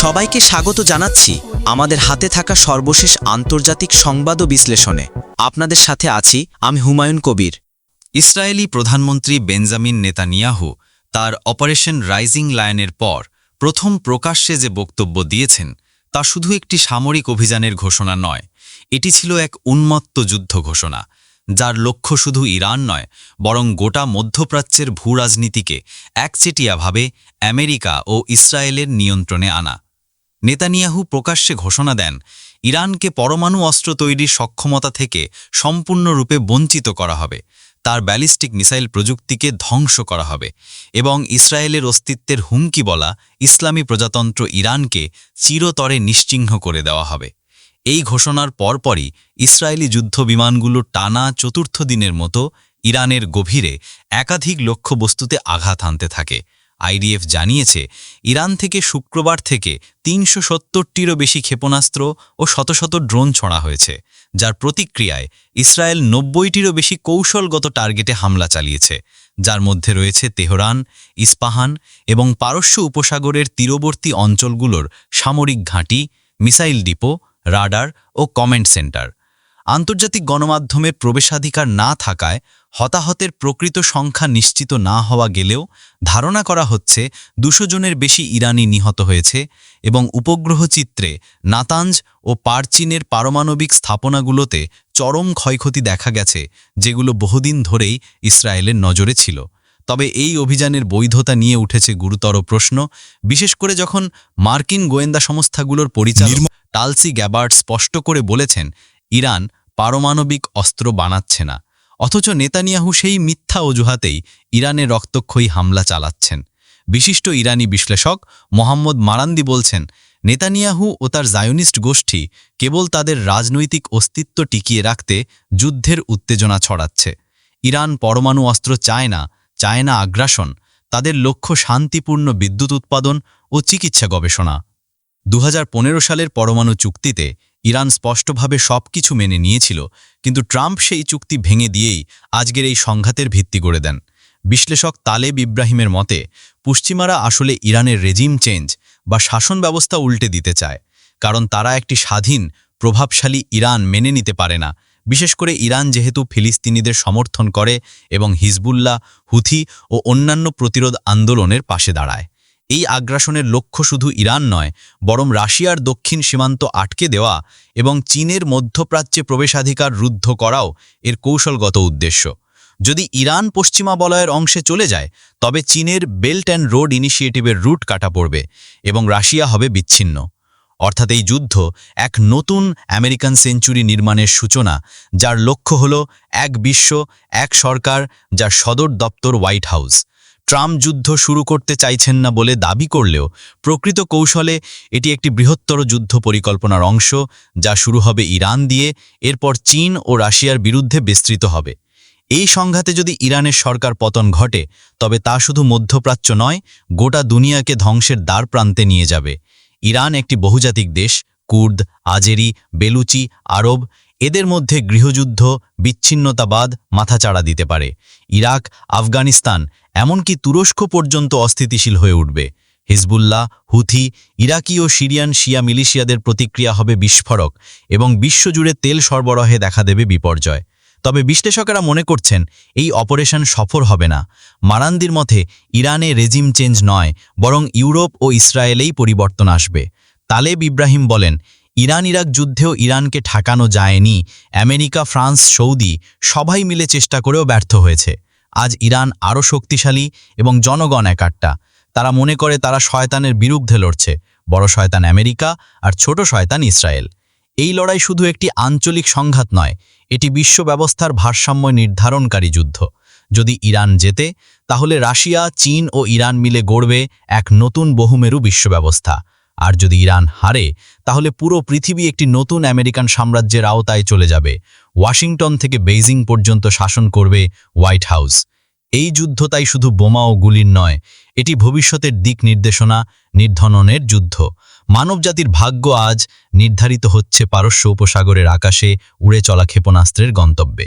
সবাইকে স্বাগত জানাচ্ছি আমাদের হাতে থাকা সর্বশেষ আন্তর্জাতিক সংবাদ বিশ্লেষণে। আপনাদের সাথে আছি আমি হুমায়ুন কবির। ইসরায়েলি প্রধানমন্ত্রী বেঞ্জামিন নেতানিয়াহু তার অপারেশন রাইজিং লায়নের পর প্রথম প্রকাশ্যে যে বক্তব্য দিয়েছেন তা শুধু একটি সামরিক অভিযানের ঘোষণা নয়, এটি ছিল এক উন্মত্ত যুদ্ধ ঘোষণা, যার লক্ষ্য শুধু ইরান নয়, বরং গোটা মধ্যপ্রাচ্যের ভূরাজনীতিকে একচেটিয়াভাবে আমেরিকা ও ইসরায়েলের নিয়ন্ত্রণে আনা। নেতানিয়াহু প্রকাশ্যে ঘোষণা দেন, ইরানকে পরমাণু অস্ত্র তৈরির সক্ষমতা থেকে সম্পূর্ণরূপে বঞ্চিত করা হবে। তার ব্যালিস্টিক মিসাইল প্রযুক্তিকে ধ্বংস করা হবে এবং ইসরায়েলের অস্তিত্বের হুমকি বলা ইসলামী প্রজাতন্ত্র ইরানকে চিরতরে নিশ্চিহ্ন করে দেওয়া হবে। এই ঘোষণার পরপরই ইসরায়েলি যুদ্ধ বিমানগুলো টানা চতুর্থ দিনের মতো ইরানের গভীরে একাধিক লক্ষ্যবস্তুতে আঘাত আনতে থাকে। আইডিএফ জানিয়েছে, ইরান থেকে শুক্রবার থেকে তিনশো সত্তরটিরও বেশি ক্ষেপণাস্ত্র ও শত শত ড্রোন ছড়া হয়েছে, যার প্রতিক্রিয়ায় ইসরায়েল নব্বইটিরও বেশি কৌশলগত টার্গেটে হামলা চালিয়েছে, যার মধ্যে রয়েছে তেহরান, ইস্পাহান এবং পারস্য উপসাগরের তীরবর্তী অঞ্চলগুলোর সামরিক ঘাঁটি, মিসাইল ডিপো, রাডার ও কমেন্ট সেন্টার। আন্তর্জাতিক গণমাধ্যমের প্রবেশাধিকার না থাকায় হতাহতের প্রকৃত সংখ্যা নিশ্চিত না হওয়া গেলেও ধারণা করা হচ্ছে দুশো জনের বেশি ইরানি নিহত হয়েছে এবং উপগ্রহ চিত্রে নাতাঞ্জ ও পারচিনের পারমাণবিক স্থাপনাগুলোতে চরম ক্ষয়ক্ষতি দেখা গেছে যেগুলো বহুদিন ধরেই ইসরায়েলের নজরে ছিল। তবে এই অভিযানের বৈধতা নিয়ে উঠেছে গুরুতর প্রশ্ন বিশেষ করে যখন মার্কিন গোয়েন্দা সংস্থাগুলোর পরিচালক টালসি গ্যাবার্ট স্পষ্ট করে বলেছেন ইরান পারমাণবিক অস্ত্র বানাচ্ছে না। অথচ নেতানিয়াহু সেই মিথ্যা অজুহাতেই ইরানে রক্তক্ষয়ী হামলা চালাচ্ছেন। বিশিষ্ট ইরানি বিশ্লেষক মোহাম্মদ মারান্দি বলছেন, নেতানিয়াহু ও তার জায়োনিস্ট গোষ্ঠী কেবল তাদের রাজনৈতিক অস্তিত্ব টিকিয়ে রাখতে যুদ্ধের উত্তেজনা ছড়াচ্ছে। ইরান পরমাণু অস্ত্র চায় না চায় না আগ্রাসন, তাদের লক্ষ্য শান্তিপূর্ণ বিদ্যুৎ উৎপাদন ও চিকিৎসা গবেষণা। দু হাজার পনেরো সালের পরমাণু চুক্তিতে ইরান স্পষ্টভাবে সবকিছু মেনে নিয়েছিল, কিন্তু ট্রাম্প সেই চুক্তি ভেঙে দিয়েই আজকের এই সংঘাতের ভিত্তি গড়ে দেন। বিশ্লেষক তালেব ইব্রাহিমের মতে, পশ্চিমারা আসলে ইরানের রেজিম চেঞ্জ বা শাসন ব্যবস্থা উল্টে দিতে চায়, কারণ তারা একটি স্বাধীন, প্রভাবশালী ইরান মেনে নিতে পারে না। বিশেষ করে ইরান যেহেতু ফিলিস্তিনিদের সমর্থন করে এবং হিজবুল্লাহ, হুথি ও অন্যান্য প্রতিরোধ আন্দোলনের পাশে দাঁড়ায়। এই আগ্রাসনের লক্ষ্য শুধু ইরান নয়, বরং রাশিয়ার দক্ষিণ সীমান্ত আটকে দেওয়া এবং চীনের মধ্যপ্রাচ্যে প্রবেশাধিকার রুদ্ধ করাও এর কৌশলগত উদ্দেশ্য। যদি ইরান পশ্চিমা বলয়ের অংশে চলে যায়, তবে চীনের বেল্ট অ্যান্ড রোড ইনিশিয়েটিভের রুট কাটা পড়বে এবং রাশিয়া হবে বিচ্ছিন্ন। অর্থাৎ এই যুদ্ধ এক নতুন আমেরিকান সেঞ্চুরি নির্মাণের সূচনা, যার লক্ষ্য হল এক বিশ্ব, এক সরকার, যার সদর দপ্তর হোয়াইট হাউস। ট্রাম্প যুদ্ধ শুরু করতে চাইছেন না বলে দাবি করলেও প্রকৃত কৌশলে এটি একটি বৃহত্তর যুদ্ধ পরিকল্পনার অংশ যা শুরু হবে ইরান দিয়ে, এরপর চীন ও রাশিয়ার বিরুদ্ধে বিস্তৃত হবে। এই সংঘাতে যদি ইরানের সরকার পতন ঘটে, তবে তা শুধু মধ্যপ্রাচ্য নয়, গোটা দুনিয়াকে ধ্বংসের দ্বার প্রান্তে নিয়ে যাবে। ইরান একটি বহুজাতিক দেশ, কুর্দ, আজেরি, বেলুচি, আরব এদের মধ্যে গৃহযুদ্ধ, বিচ্ছিন্নতাবাদ মাথাচাড়া দিতে পারে। ইরাক, আফগানিস্তান, এমনকি তুরস্ক পর্যন্ত অস্থিতিশীল হয়ে উঠবে। হিজবুল্লাহ, হুথি, ইরাকি ও সিরিয়ান শিয়া মিলিশিয়াদের প্রতিক্রিয়া হবে বিস্ফোরক এবং বিশ্বজুড়ে তেল সরবরাহে দেখা দেবে বিপর্যয়। তবে বিশ্লেষকেরা মনে করছেন, এই অপারেশন সফল হবে না। মারান্দির মতে, ইরানে রেজিম চেঞ্জ নয়, বরং ইউরোপ ও ইসরায়েলেই পরিবর্তন আসবে। তালেব ইব্রাহিম বলেন ইরান ইরাক যুদ্ধেও ইরানকে ঠাকানো যায়নি। আমেরিকা, ফ্রান্স, সৌদি সবাই মিলে চেষ্টা করেও ব্যর্থ হয়েছে। আজ ইরান আরও শক্তিশালী এবং জনগণ একাট্টা। তারা মনে করে তারা শয়তানের বিরুদ্ধে লড়ছে। বড় শয়তান আমেরিকা আর ছোট শয়তান ইসরায়েল। এই লড়াই শুধু একটি আঞ্চলিক সংঘাত নয়, এটি বিশ্ব ব্যবস্থার ভারসাম্য নির্ধারণকারী যুদ্ধ। যদি ইরান জেতে, তাহলে রাশিয়া, চীন ও ইরান মিলে গড়বে এক নতুন বহুমেরু বিশ্ব ব্যবস্থা। আর যদি ইরান হারে, তাহলে পুরো পৃথিবী একটি নতুন আমেরিকান সাম্রাজ্যের আওতায় চলে যাবে। ওয়াশিংটন থেকে বেইজিং পর্যন্ত শাসন করবে হোয়াইট হাউস। এই যুদ্ধ তাই শুধু বোমা ও গুলির নয়, এটি ভবিষ্যতের দিক নির্দেশনা, নির্ধননের যুদ্ধ। মানবজাতির ভাগ্য আজ নির্ধারিত হচ্ছে পারস্য উপসাগরের আকাশে উড়ে চলা ক্ষেপণাস্ত্রের গন্তব্যে।